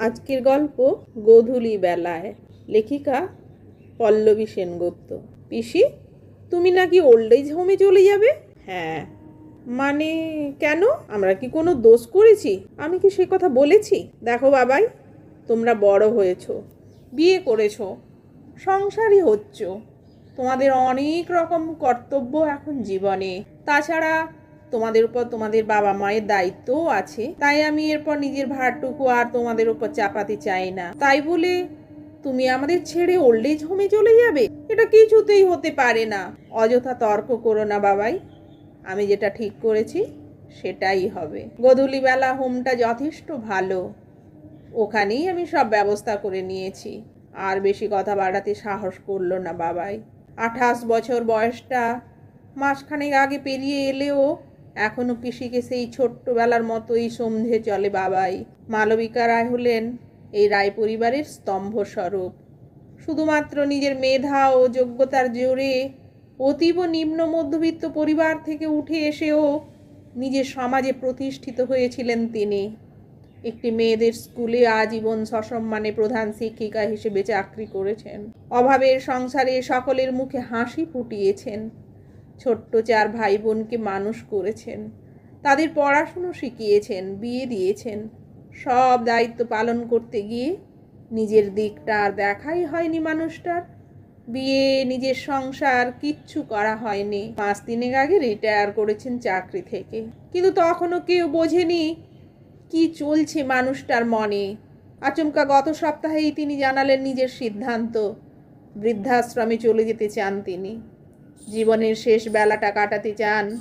আজকের গল্প গোধূলি বেলায়। লেখিকা পল্লবী সেনগুপ্ত। পিসি, তুমি নাকি ওল্ড এজ হোমে চলে যাবে? হ্যাঁ। মানে কেন? আমরা কি কোনো দোষ করেছি? আমি কি সে কথা বলেছি? দেখো বাবাই, তোমরা বড় হয়েছো, বিয়ে করেছ, সংসারই হচ্ছ। তোমাদের অনেক রকম কর্তব্য এখন জীবনে। তাছাড়া তোমাদের উপর তোমাদের বাবা মায়ের দায়িত্বও আছে। তাই আমি এরপর নিজের ভারটুকু আর তোমাদের উপর চাপাতে চাই না। তাই বলে তুমি আমাদের ছেড়ে ওল্ড এজ হোমে চলে যাবে? এটা কিছুতেই হতে পারে না। অযথা তর্ক করো না বাবাই। আমি যেটা ঠিক করেছি, সেটাই হবে। গধূলিবেলা হোমটা যথেষ্ট ভালো। ওখানেই আমি সব ব্যবস্থা করে নিয়েছি। আর বেশি কথা বাড়াতে সাহস করল না বাবাই। আঠাশ বছর বয়সটা মাসখানেক আগে পেরিয়ে এলেও এখনও পিসিকে সেই ছোট্টবেলার মতোই সন্ধে চলে বাবাই। মালবিকা রায় হলেন এই রায় পরিবারের স্তম্ভস্বরূপ শুধুমাত্র নিজের মেধা ও যোগ্যতার জোরে অতীব নিম্ন মধ্যবিত্ত পরিবার থেকে উঠে এসেও নিজের সমাজে প্রতিষ্ঠিত হয়েছিলেন তিনি। একটি মেয়েদের স্কুলে আজীবন সসম্মানে প্রধান শিক্ষিকা হিসেবে চাকরি করেছেন। অভাবের সংসারে সকলের মুখে হাসি ফুটিয়েছেন। ছোট্ট চার ভাই বোনকে মানুষ করেছেন। তাদের পড়াশুনো শিখিয়েছেন, বিয়ে দিয়েছেন। সব দায়িত্ব পালন করতে গিয়ে নিজের দিকটা আর দেখাই হয়নি মানুষটার। বিয়ে, নিজের সংসার, কিচ্ছু করা হয়নি। পাঁচ দিনের আগে রিটায়ার করেছেন চাকরি থেকে। কিন্তু তখনও কেউ বোঝেনি কি চলছে মানুষটার মনে। আচমকা গত সপ্তাহেই তিনি জানালেন নিজের সিদ্ধান্ত, বৃদ্ধাশ্রমে চলে যেতে চান তিনি। জীবনের শেষ বেলাটা কাটাতে চান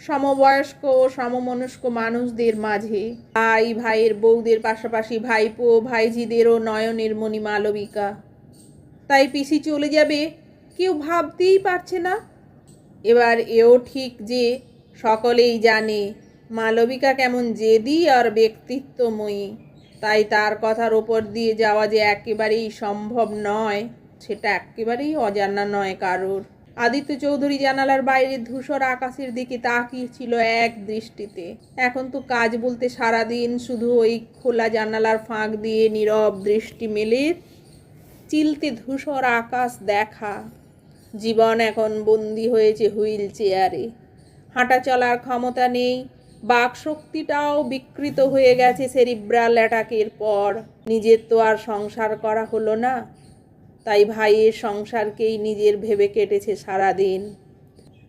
সমবয়স্ক ও সমমনস্ক মানুষদের মাঝে। ভাই, ভাইয়ের বউদের পাশাপাশি ভাইপো ভাইঝিদেরও নয়নের মণি মালবিকা। তাই পিসি চলে যাবে, কেউ ভাবতেই পারছে না। এবার এও ঠিক যে সকলেই জানে মালবিকা কেমন জেদি আর ব্যক্তিত্বময়ী। তাই তার কথার ওপর দিয়ে যাওয়া যে একেবারেই সম্ভব নয়, সেটা একেবারেই অজানা নয় কারোর। আদিত্য চৌধুরী জানালার বাইরে ধূসর আকাশের দিকে তাকিয়েছিল এক দৃষ্টিতে। এখন তো কাজ বলতে সারাদিন শুধু ওই খোলা জানালার ফাঁক দিয়ে নীরব দৃষ্টি মেলে চিলতে ধূসর আকাশ দেখা। জীবন এখন বন্দি হয়েছে হুইল চেয়ারে। হাঁটা চলার ক্ষমতা নেই, বাক শক্তিটাও বিকৃত হয়ে গেছে সেরিব্রাল অ্যাটাকের পর। নিজের তো আর সংসার করা হলো না। তাই ভাইয়ের সংসারকেই নিজের ভেবে কেটেছে সারাদিন।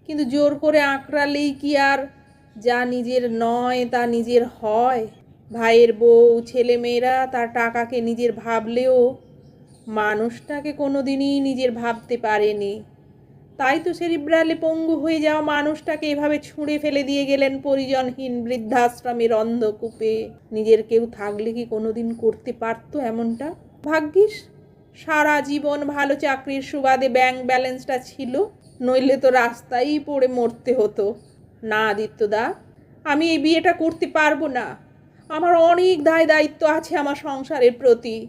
কিন্তু জোর করে আঁকড়ালেই কি আর যা নিজের নয় তা নিজের হয়? ভাইয়ের বউ, ছেলেমেয়েরা তার টাকাকে নিজের ভাবলেও মানুষটাকে কোনো দিনই নিজের ভাবতে পারেনি। তাই তো সেরিব্রালে পঙ্গু হয়ে যাওয়া মানুষটাকে এভাবে ছুঁড়ে ফেলে দিয়ে গেলেন পরিজনহীন বৃদ্ধাশ্রমের অন্ধকূপে। নিজের কেউ থাকলে কি কোনোদিন করতে পারতো এমনটা? ভাগ্যিস সারা জীবন ভালো চাকরির সুবাদে ব্যাংক ব্যালেন্সটা ছিল, নইলে তো রাস্তায় পড়ে মরতে হতো। না, আদিত্যদা, আমি এই বিয়েটা করতে পারব না। আমার অনেক দায় দায়িত্ব আছে আমার সংসারের প্রতি,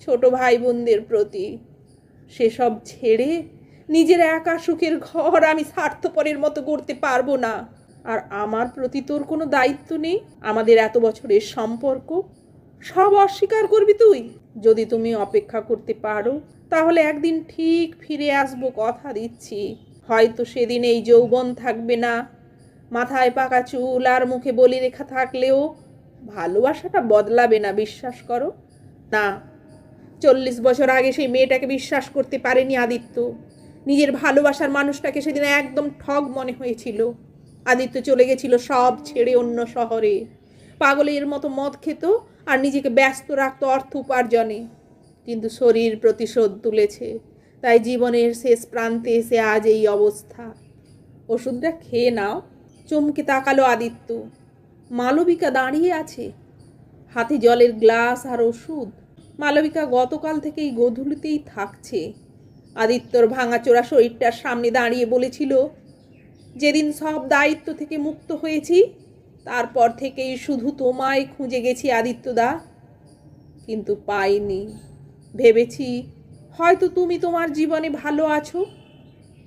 ছোট ভাই বোনদের প্রতি। সেসব ছেড়ে নিজের একা সুখের ঘর আমি স্বার্থপরের মতো করতে পারব না। আর আমার প্রতি তোর কোনো দায়িত্ব নেই? আমাদের এত বছরের সম্পর্ক সব অস্বীকার করবি তুই? যদি তুমি অপেক্ষা করতে পারো, তাহলে একদিন ঠিক ফিরে আসব, কথা দিচ্ছি। হয়তো সেদিন এই যৌবন থাকবে না। মাথায় পাকা চুল আর মুখে বলি রেখা থাকলেও ভালোবাসাটা বদলাবে না, বিশ্বাস করো? না, চল্লিশ বছর আগে সেই মেয়েটাকে বিশ্বাস করতে পারেনি আদিত্য। নিজের ভালোবাসার মানুষটাকে সেদিন একদম ঠগ মনে হয়েছিল। আদিত্য চলে গেছিল সব ছেড়ে অন্য শহরে। পাগলের মতো মদ খেত আর নিজেকে ব্যস্ত রাখতো অর্থ উপার্জনে। কিন্তু শরীর প্রতিশোধ তুলেছে। তাই জীবনের শেষ প্রান্তে এসে আজ এই অবস্থা। ওষুধটা খেয়ে নাও, চমকে তাকালো আদিত্য। মালবিকা দাঁড়িয়ে আছে। হাতে জলের গ্লাস আর ওষুধ। মালবিকা গতকাল থেকেই গোধূলিতেই থাকছে। আদিত্যর ভাঙাচোরা শরীরটার সামনে দাঁড়িয়ে বলেছিল, যেদিন সব দায়িত্ব থেকে মুক্ত হয়েছি তারপর থেকেই শুধু তোমায় খুঁজে গেছি আদিত্যদা। কিন্তু পাইনি। ভেবেছি হয়তো তুমি তোমার জীবনে ভালো আছো।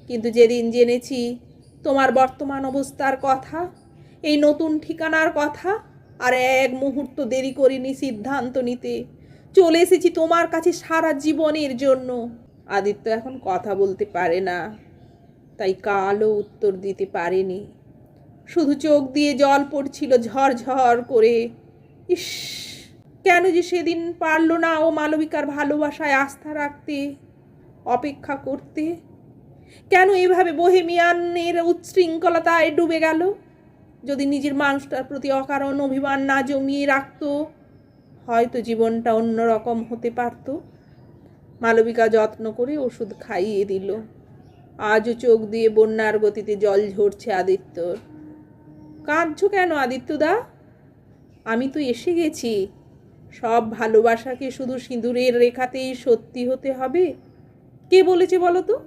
কিন্তু যেদিন জেনেছি তোমার বর্তমান অবস্থার কথা, এই নতুন ঠিকানার কথা, আর এক মুহূর্ত দেরি করিনি সিদ্ধান্ত নিতে, চলে এসেছি তোমার কাছে সারা জীবনের জন্য। আদিত্য এখন কথা বলতে পারে না, তাই কালও উত্তর দিতে পারেনি। শুধু চোখ দিয়ে জল পড়ছিল ঝরঝর করে। ইস, কেন যে সেদিন পারল না ও মালবিকার ভালোবাসায় আস্থা রাখতে, অপেক্ষা করতে। কেন এভাবে bohemian-এর উচ্ছৃঙ্খলতায় ডুবে গেল? যদি নিজের মানুষটার প্রতি অকারণ অভিমান না জমিয়ে রাখত, হয়তো জীবনটা অন্যরকম হতে পারত। মালবিকা যত্ন করে ওষুধ খাইয়ে দিল। আজও চোখ দিয়ে বন্যার গতিতে জল ঝরছে আদিত্যর। কাঁদছো কেন, আদিত্যদা? আমি তো এসে গেছি। সব ভালোবাসাকে শুধু সিঁদুরের রেখাতেই সত্যি হতে হবে? কে বলেছে বলো তো?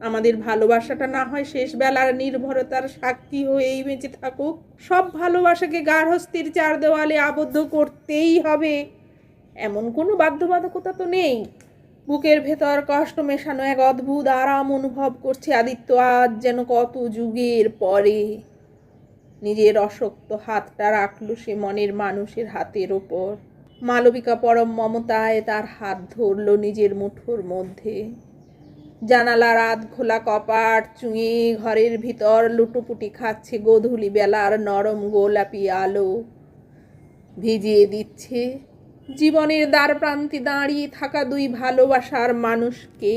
আমাদের ভালোবাসাটা না হয় শেষ বেলার নির্ভরতার সাক্ষী হয়েই বেঁচে থাকুক। সব ভালোবাসাকে গার্হস্থির চার দেওয়ালে আবদ্ধ করতেই হবে। এমন কোনো বাধ্যবাধকতা তো নেই। বুকের ভেতর কষ্ট মেশানো এক অদ্ভুত আরাম অনুভব করছে আদিত্য। আজ যেন কত যুগের পরে। নিজের অশক্ত হাতটা রাখল সে মনের মানুষের হাতের ওপর। মালবিকা পরম মমতায় তার হাত ধরল নিজের মুঠোর মধ্যে। জানালার আধ খোলা কপাট চুঁয়ে ঘরের ভিতর লুটোপুটি খাচ্ছে গোধূলি বেলার নরম গোলাপি আলো। ভিজিয়ে দিচ্ছে। জীবনের দ্বার প্রান্তে দাঁড়িয়ে থাকা দুই ভালোবাসার মানুষকে।